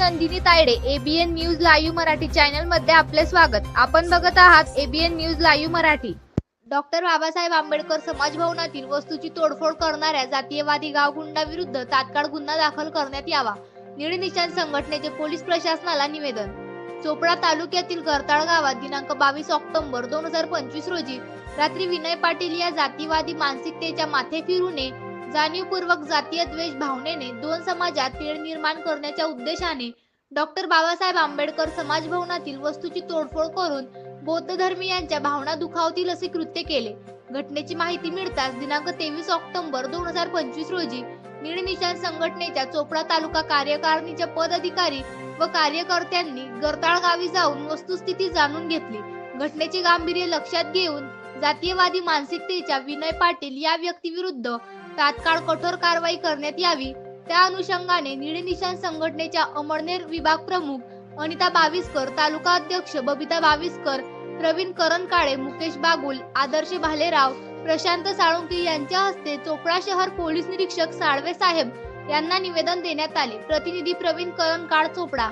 Nandini Tayde ABN news live Marathi चॅनलमध्ये आपले स्वागत. आपण बघत आहात ABN news live Marathi. Doctor Babasaheb Ambedkar समाज भवनातील वस्तूची तोडफोड करणाऱ्या जातीयवादी गावगुंडाविरुद्ध तात्काळ गुन्हा दाखल करण्यात यावा. निळनिशान संघटनेचे पोलीस प्रशासनाला निवेदन. चोपडा तालुक्यातील करताळ गावात दिनांक बावीस ऑक्टोबर दोन हजार पंचवीस रोजी रात्री विनय पाटील या जातीवादी मानसिकतेच्या माथे फिरूने जाणीवपूर्वक जातीय द्वेष भावनेने दोन समाजात तेढ निर्माण करण्याच्या उद्देशाने डॉक्टर बाबासाहेब आंबेडकर समाज भवनातील वस्तूची तोडफोड करून बौद्ध धर्मीयांच्या भावना दुखावतील असे कृत्य केले. घटनेची माहिती मिळताच दिनांक तेवीस ऑक्टोबर दोन हजार पंचवीस रोजी निर्निशान संघटनेच्या चोपडा तालुका कार्यकारिणीच्या पदाधिकारी व कार्यकर्त्यांनी गरताळ गावी जाऊन वस्तुस्थिती जाणून घेतली. घटनेचे गांभीर्य लक्षात घेऊन जातीयवादी मानसिकतेच्या विनय पाटील या व्यक्तीविरुद्ध तात्काळ कठोर कारवाई करण्यात यावी. त्या अनुषंगाने निळनिशान संघटनेच्या अमळनेर विभाग प्रमुख अनिता बाविस्कर तालुका अध्यक्ष बबिता बाविस्कर प्रवीण करणकाळे मुकेश बागुल आदर्श भालेराव प्रशांत साळुंकी यांच्या हस्ते चोपडा शहर पोलीस निरीक्षक साळवे साहेब यांना निवेदन देण्यात आले. प्रतिनिधी प्रवीण करणकाळ चोपडा.